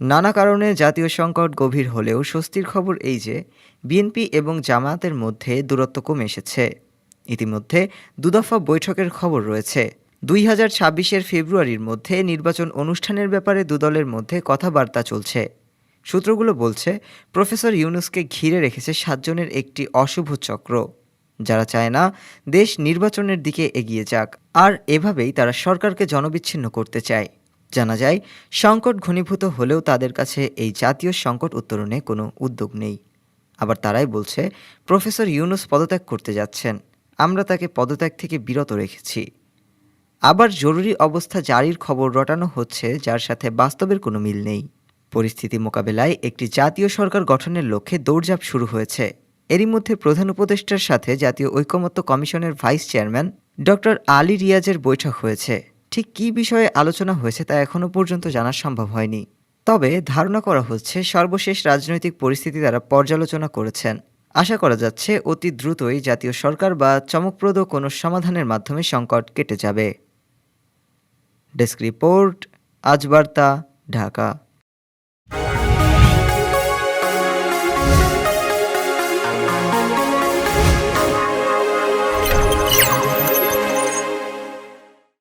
নানা কারণে জাতীয় সংকট গভীর হলেও স্বস্তির খবর এই যে, বিএনপি এবং জামায়াতের মধ্যে দূরত্ব কমে এসেছে। ইতিমধ্যে দুদফা বৈঠকের খবর রয়েছে। দুই হাজার ছাব্বিশের ফেব্রুয়ারির মধ্যে নির্বাচন অনুষ্ঠানের ব্যাপারে দুদলের মধ্যে কথাবার্তা চলছে। সূত্রগুলো বলছে, প্রফেসর ইউনুসকে ঘিরে রেখেছে সাতজনের একটি অশুভ চক্র। যারা চায় না, দেশ নির্বাচনের দিকে এগিয়ে যাক। আর এভাবেই তারা সরকারকে জনবিচ্ছিন্ন করতে চায়। জানা যায়, সংকট ঘনীভূত হলেও তাদের কাছে এই জাতীয় সংকট উত্তরণে কোনো উদ্যোগ নেই। আবার তারাই বলছে, প্রফেসর ইউনুস পদত্যাগ করতে যাচ্ছেন। আমরা তাকে পদত্যাগ থেকে বিরত রেখেছি। আবার জরুরি অবস্থা জারির খবর রটানো হচ্ছে, যার সাথে বাস্তবের কোনো মিল নেই। পরিস্থিতি মোকাবেলায় একটি জাতীয় সরকার গঠনের লক্ষ্যে দৌড়ঝাঁপ শুরু হয়েছে। এরই মধ্যে প্রধান উপদেষ্টার সাথে জাতীয় ঐকমত্য কমিশনের ভাইস চেয়ারম্যান ডক্টর আলী রিয়াজের বৈঠক হয়েছে। ঠিক কী বিষয়ে আলোচনা হয়েছে তা এখনও পর্যন্ত জানা সম্ভব হয়নি। তবে ধারণা করা হচ্ছে সর্বশেষ রাজনৈতিক পরিস্থিতি তারা পর্যালোচনা করেছেন। আশা করা যাচ্ছে অতি দ্রুতই জাতীয় সরকার বা চমকপ্রদ কোনো সমাধানের মাধ্যমে সংকট কেটে যাবে। ডেস্ক রিপোর্ট, আজ বার্তা, ঢাকা।